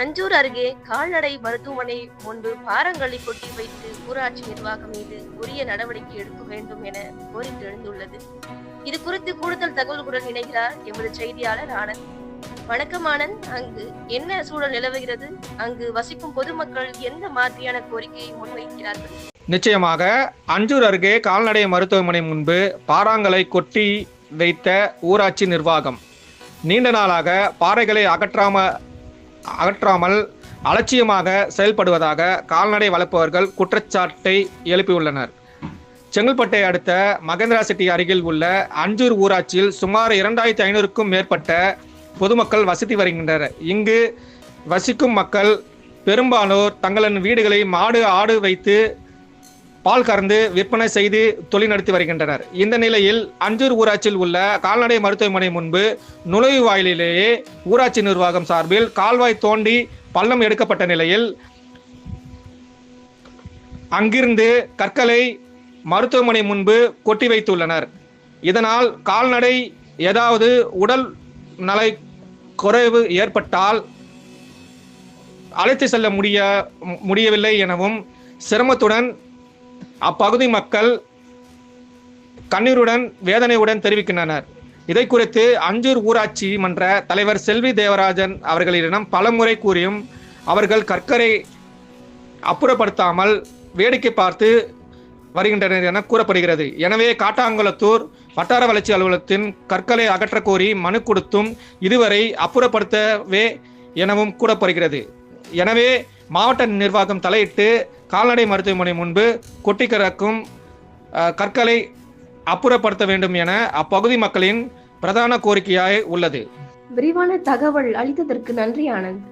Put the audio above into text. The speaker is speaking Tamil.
அஞ்சூர் அருகே கால்நடை மருத்துவமனை முன்பு பாரங்களை கொட்டி வைத்து ஊராட்சி நிர்வாகம் மீது உரிய நடவடிக்கை எடுக்க வேண்டும் என கோரிக்கை எழுந்துள்ளது இது குறித்து கூடுதல் தகவல்களுடன் இணைகிறார் எமது செய்தியாளர் ஆனந்த். வணக்கம் ஆனந்த். அங்கு என்ன சூழல் நிலவுகிறது? அங்கு வசிக்கும் பொதுமக்கள் எந்த மாதிரியான கோரிக்கையை முன்வைக்கிறார்கள்? நிச்சயமாக அஞ்சூர் அருகே கால்நடை மருத்துவமனை முன்பு பாறாங்களை கொட்டி வைத்த ஊராட்சி நிர்வாகம். நீண்ட நாளாக பாறைகளை அகற்றாம அகற்றாமல் அலட்சியமாக செயல்படுவதாக கால்நடை வளர்ப்பவர்கள் குற்றச்சாட்டை எழுப்பியுள்ளனர். செங்கல்பட்டை அடுத்த மகேந்திரா சிட்டி அருகில் உள்ள அஞ்சூர் ஊராட்சியில் சுமார் இரண்டாயிரத்தி ஐநூறுக்கும் மேற்பட்ட பொதுமக்கள் வசித்து வருகின்றனர். இங்கு வசிக்கும் மக்கள் பெரும்பாலோர் தங்களின் வீடுகளை மாடு ஆடு வைத்து பால் கறந்து விற்பனை செய்து தொழில் நடத்தி வருகின்றனர். இந்த நிலையில் அஞ்சூர் ஊராட்சியில் உள்ள கால்நடை மருத்துவமனை முன்பு நுழைவு வாயிலேயே ஊராட்சி நிர்வாகம் சார்பில் கால்வாய் தோண்டி பள்ளம் எடுக்கப்பட்ட நிலையில் அங்கிருந்து கற்களை மருத்துவமனை முன்பு கொட்டி வைத்துள்ளனர். இதனால் கால்நடை ஏதாவது உடல் நலை குறைவு ஏற்பட்டால் அழைத்து செல்ல முடிய முடியவில்லை எனவும் சிரமத்துடன் அப்பகுதி மக்கள் கண்ணீருடன் வேதனையுடன் தெரிவிக்கின்றனர். இதை குறித்து அஞ்சூர் ஊராட்சி மன்ற தலைவர் செல்வி தேவராஜன் அவர்களிடம் பலமுறை கூறியும் அவர்கள் கற்கரை அப்புறப்படுத்தாமல் வேடிக்கை பார்த்து வருகின்றனர் என கூறப்படுகிறது. எனவே காட்டாங்குளத்தூர் வட்டார வளர்ச்சி அலுவலகத்தின் கற்களை அகற்ற கோரி மனு கொடுத்தும் இதுவரை அப்புறப்படுத்தவே எனவும் கூறப்படுகிறது. எனவே மாவட்ட நிர்வாகம் தலையிட்டு கால்நடை மருத்துவமனை முன்பு கொட்டி கிடக்கும் கற்களை அப்புறப்படுத்த வேண்டும் என அப்பகுதி மக்களின் பிரதான கோரிக்கையாய் உள்ளது. விரிவான தகவல் அளித்ததற்கு நன்றி ஆனந்த்